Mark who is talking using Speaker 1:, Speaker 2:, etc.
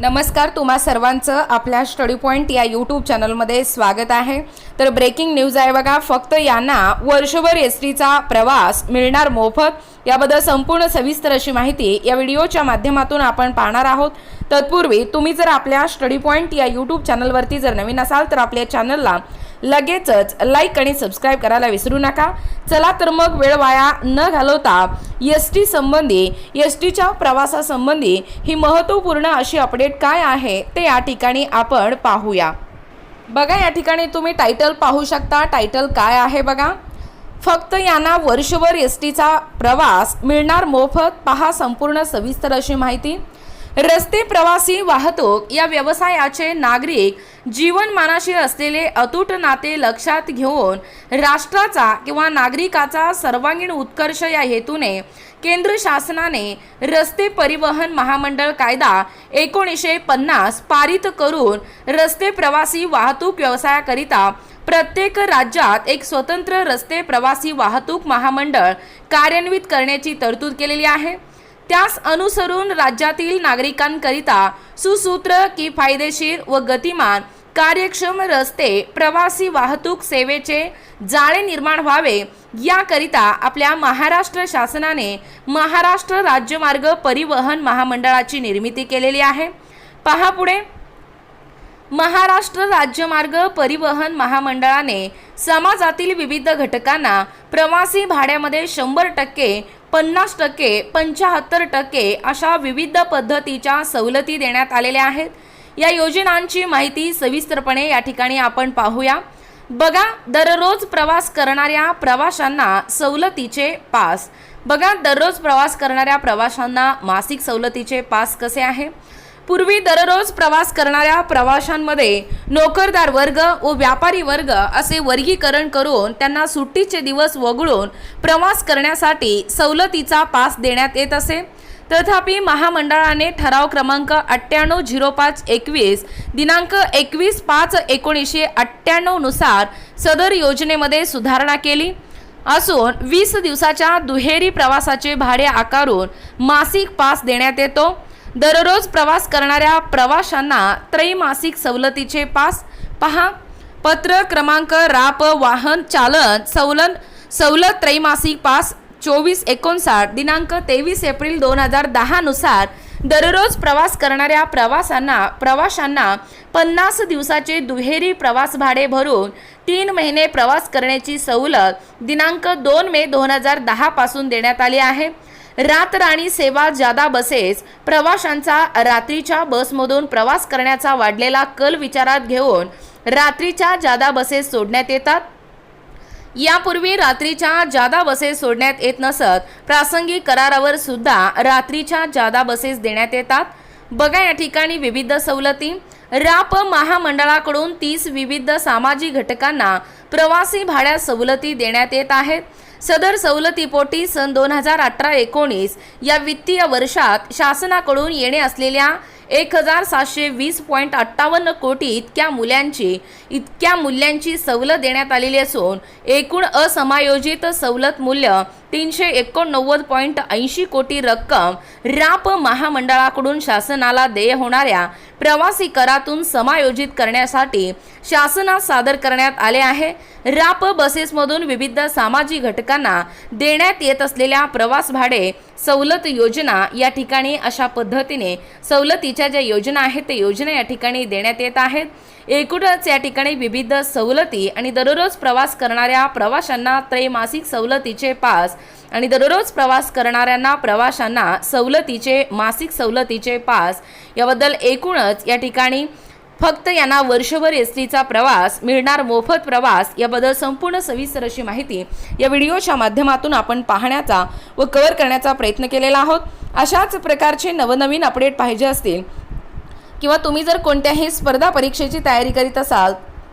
Speaker 1: नमस्कार तुम्हा सर्वांचं आपल्या स्टडी पॉईंट या यूट्यूब चॅनलमध्ये स्वागत आहे. तर ब्रेकिंग न्यूज आहे बघा फक्त यांना वर्षभर एस टीचा प्रवास मिळणार मोफत. याबद्दल संपूर्ण सविस्तर अशी माहिती या व्हिडिओच्या माध्यमातून आपण पाहणार आहोत. तत्पूर्वी तुम्ही जर आपल्या स्टडी पॉईंट या यूट्यूब चॅनलवरती जर नवीन असाल तर आपल्या चॅनलला लगेचच लाईक आणि सबस्क्राईब करायला विसरू नका. चला तर मग वेळ वाया न घालवता एस टी संबंधी एस टीच्या प्रवासासंबंधी ही महत्त्वपूर्ण अशी अपडेट काय आहे ते या ठिकाणी आपण पाहूया. बघा या ठिकाणी तुम्ही टायटल पाहू शकता. टायटल काय आहे बघा? फक्त यांना वर्षभर एस टीचा प्रवास मिळणार मोफत. पहा संपूर्ण सविस्तर अशी माहिती. रस्ते प्रवासी वाहतूक या व्यवसायाचे नागरिक जीवनमानाशी असलेले अतूट नाते लक्षात घेऊन राष्ट्राचा किंवा नागरिकाचा सर्वांगीण उत्कर्ष या हेतूने केंद्र शासनाने रस्ते परिवहन महामंडळ कायदा एकोणीसशे पन्नास पारित करून रस्ते प्रवासी वाहतूक व्यवसायाकरिता प्रत्येक राज्यात एक स्वतंत्र रस्ते प्रवासी वाहतूक महामंडळ कार्यान्वित करण्याची तरतूद केलेली आहे. त्यास अनुसरून राज्यातील नागरिकांकरिता सुसूत्र की फायदेशीर व गतिमान कार्यक्षम रस्ते प्रवासी वाहतूक सेवेचे जाळे निर्माण व्हावे याकरिता आपल्या महाराष्ट्र शासनाने महाराष्ट्र राज्यमार्ग परिवहन महामंडळाची निर्मिती केलेली आहे. पहा पुढे. महाराष्ट्र राज्यमार्ग परिवहन महामंडळाने समाजातील विविध घटकांना प्रवासी भाड्यामध्ये शंभर टक्के पन्नास टक्के पंच्याहत्तर टक्के अशा विविध पद्धतीच्या सवलती देण्यात आलेल्या आहेत. या योजनांची माहिती सविस्तरपणे या ठिकाणी आपण पाहूया. बघा दररोज प्रवास करणाऱ्या प्रवाशांना सवलतीचे पास. बघा दररोज प्रवास करणाऱ्या प्रवाशांना मासिक सवलतीचे पास कसे आहे? पूर्वी दररोज प्रवास करणाऱ्या प्रवाशांमध्ये नोकरदार वर्ग व व्यापारी वर्ग असे वर्गीकरण करून त्यांना सुट्टीचे दिवस वगळून प्रवास करण्यासाठी सवलतीचा पास देण्यात येत असे. तथापि महामंडळाने ठराव क्रमांक अठ्ठ्याण्णव झिरो पाच एकवीस दिनांक एकवीस पाच एकोणीसशे अठ्ठ्याण्णवनुसार सदर योजनेमध्ये सुधारणा केली. असून वीस दिवसाच्या दुहेरी प्रवासाचे भाडे आकारून मासिक पास देण्यात येतो. दररोज प्रवास करणाऱ्या प्रवाशांना त्रैमासिक सवलतीचे पास. पहा पत्र क्रमांक राप वाहन चालन सवलन सवलत त्रैमासिक पास. चोवीस एकोणसाठ दिनांक तेवीस एप्रिल दोन हजार दहानुसार दररोज प्रवास करणाऱ्या प्रवासांना प्रवाशांना पन्नास दिवसाचे दुहेरी प्रवास भाडे भरून तीन महिने प्रवास करण्याची सवलत दिनांक दोन मे दोन हजार दहापासून देण्यात आली आहे. रातराणी सेवा जादा बसेस प्रवाशांचा रात्रीच्या बसमधून प्रवास करण्याचा वाढलेला कल विचारात घेऊन रात्रीच्या जादा बसेस सोडण्यात येतात? यापूर्वी रात्रीच्या जादा बसेस सोडण्यात येत नसत प्रासंगिक करारावर सुद्धा रात्रीच्या जादा बसेस देण्यात येतात? बघा या ठिकाणी विविध सवलती. राप महामंडळाकडून तीस विविध सामाजिक घटकांना प्रवासी भाड्यात सवलती देण्यात येत आहेत. सदर सवलतीपोटी सन दोन हजार अठरा एकोणीस या वित्तीय वर्षात शासनाकडून येणे असलेल्या एक हजार सातशे वीस पॉईंट अठ्ठावन्न कोटी इतक्या मुल्यांची इतक्या मूल्यांची सवलत देण्यात आलेली असून एकूण असमायोजित सवलत मूल्य तीनशे एकोणनव्वद पॉईंट ऐंशी कोटी रक्कम राप महामंडळाकडून शासनाला देय होणाऱ्या प्रवासी करातून समायोजित करण्यासाठी शासनात सादर करण्यात आले आहे. राप बसेसमधून विविध सामाजिक घटकांना देण्यात येत असलेल्या प्रवास भाडे सवलत योजना या ठिकाणी अशा पद्धतीने सवलतीच्या ज्या योजना आहेत त्या योजना या ठिकाणी देण्यात येत आहेत. एकूणच या ठिकाणी विविध सवलती आणि दररोज प्रवास करणाऱ्या प्रवाशांना त्रैमासिक सवलतीचे पास आणि दररोज प्रवास करणाऱ्यांना प्रवाशांना सवलतीचे मासिक सवलतीचे पास याबद्दल एकूणच या ठिकाणी फक्त यांना वर्षभर एस टीचा प्रवास मिळणार मोफत प्रवास याबद्दल संपूर्ण सविस्तर अशी माहिती या व्हिडिओच्या माध्यमातून आपण पाहण्याचा व कव्हर करण्याचा प्रयत्न केलेला आहोत. अशाच प्रकारचे नवनवीन अपडेट पाहिजे असतील किंवा तुम्ही जर कोणत्याही स्पर्धा परीक्षेची तयारी करीत असाल